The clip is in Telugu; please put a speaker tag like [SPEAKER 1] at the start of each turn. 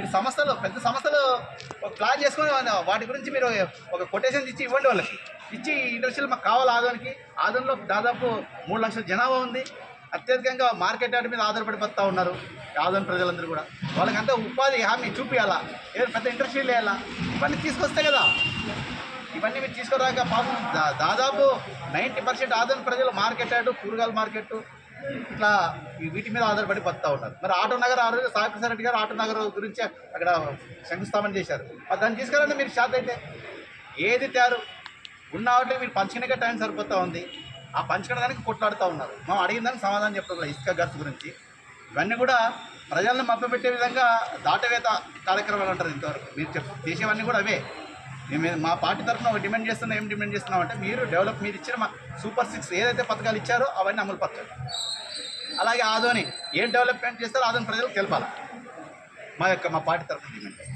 [SPEAKER 1] మీరు సంస్థలు పెద్ద సంస్థలు ప్లాన్ చేసుకొని వాటి గురించి మీరు ఒక కొటేషన్ ఇచ్చి ఇవ్వండి వాళ్ళకి. ఇచ్చి ఇండస్ట్రీలు మాకు కావాలి ఆదోనికి. ఆదోన్లో దాదాపు మూడు లక్షల జనాభా ఉంది. అత్యధికంగా మార్కెట్ యార్డ్ మీద ఆధారపడి ఉన్నారు ఆదోన్ ప్రజలందరూ కూడా. వాళ్ళకంతా ఉపాధి హామీ చూపించాలా ఏదైనా పెద్ద ఇండస్ట్రీలు వేయాలా ఇవన్నీ తీసుకొస్తే కదా. ఇవన్నీ మీరు తీసుకురాక పాపం దా- దాదాపు నైంటీ పర్సెంట్ ఆదోని ప్రజలు మార్కెట్ యార్డు కూరగాయల మార్కెట్ ఇట్లా వీటి మీద ఆధారపడి బతుతా ఉన్నారు. మరి ఆటో నగర్ ఆ రోజు సాగర్ రెడ్డి గారు ఆటో నగర్ గురించి అక్కడ శంకుస్థాపన చేశారు. మరి దాన్ని తీసుకురండి మీరు షాత్ అయితే. ఏది తయారు? ఉన్న వాటిలో మీరు పంచుకునే టైం సరిపోతూ ఉంది. ఆ పంచుకోవడానికి కొట్లాడుతూ ఉన్నారు. మనం అడిగిన దానికి సమాధానం చెప్తాం ఇసుక గర్స్ గురించి. ఇవన్నీ కూడా ప్రజలను మభ్యపెట్టే విధంగా దాటవేత కార్యక్రమాలు అంటారు ఇంతవరకు. మీరు చెప్ చేసేవన్నీ కూడా అవే. మేము మా పార్టీ తరఫున ఒక డిమాండ్ చేస్తున్నాం. ఏం డిమాండ్ చేస్తున్నాం అంటే మీరు డెవలప్ మీరు ఇచ్చిన మా సూపర్ సిక్స్ ఏదైతే పథకాలు ఇచ్చారో అవన్నీ అమలు పరచండి అలాగే ఆదోని ఏం డెవలప్మెంట్ చేస్తారో ఆదోని ప్రజలకు తెలపాలి? మా యొక్క మా పార్టీ తరఫున డిమాండ్